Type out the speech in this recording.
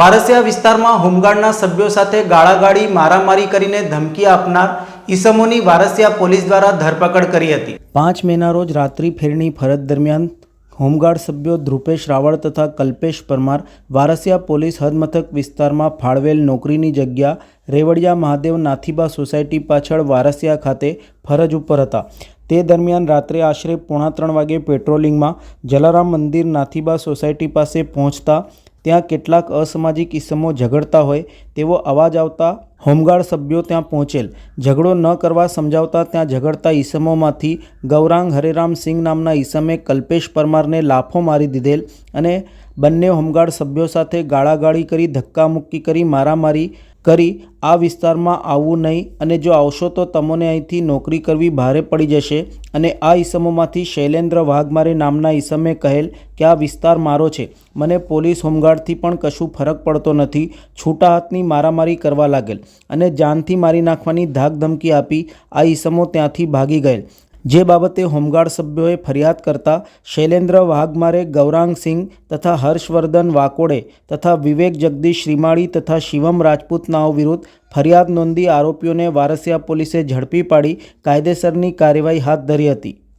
વારસિયા વિસ્તારમાં હોમગાર્ડના સભ્યો સાથે ગાળાગાળી, મારામારી કરીને ધમકી આપનાર ઈસમોની વારસિયા પોલીસ દ્વારા ધરપકડ કરી હતી. પાંચ મેના રોજ રાત્રિ ફેરની ફરજ દરમિયાન હોમગાર્ડ સભ્યો ધ્રુપેશ રાવળ તથા કલ્પેશ પરમાર વારસિયા પોલીસ હદમથક વિસ્તારમાં ફાળવેલ નોકરીની જગ્યા રેવડિયા મહાદેવ નાથીબા સોસાયટી પાછળ વારસિયા ખાતે ફરજ ઉપર હતા. તે દરમિયાન રાત્રે આશરે પોણા ત્રણ વાગે પેટ્રોલિંગમાં જલારામ મંદિર નાથીબા સોસાયટી પાસે પહોંચતા ત્યાં કેટલાક અસામાજિક ઇસમો ઝઘડતા હોય તેવો અવાજ આવતા હોમગાર્ડ સભ્યો ત્યાં પહોંચેલ. ઝઘડો ન કરવા સમજાવતા ત્યાં ઝઘડતા ઈસમોમાંથી ગૌરાંગ હરેરામ સિંહ નામના ઈસમે કલ્પેશ પરમારને લાફો મારી દીધેલ અને બંને હોમગાર્ડ સભ્યો સાથે ગાળાગાળી કરી ધક્કામુક્કી કરી મારામારી કરી આ વિસ્તારમાં આવવું નહીં અને જો આવશો તો તમને અહીંથી નોકરી કરવી ભારે પડી જશે. અને આ ઈસમોમાંથી શૈલેન્દ્ર વાઘમારે નામના ઈસમે કહેલ કે આ વિસ્તાર મારો છે. મને પોલીસ હોમગાર્ડથી પણ કશું ફરક પડતો નથી. છૂટા હાથની મારામારી કરવા લાગેલ અને જાનથી મારી નાખવાની ધાક ધમકી આપી આ ઈસમો ત્યાંથી ભાગી ગયેલ. જે બાબતે હોમગાર્ડ સભ્યોએ ફરિયાદ કરતા શૈલેન્દ્ર વાઘમારે, ગૌરાંગ સિંહ તથા હર્ષવર્ધન વાકોડે તથા વિવેક જગદીશ શ્રીમાળી તથા શિવમ રાજપૂતનાઓ વિરુદ્ધ ફરિયાદ નોંધી આરોપીઓને વારસિયા પોલીસે ઝડપી પાડી કાયદેસરની કાર્યવાહી હાથ ધરી હતી.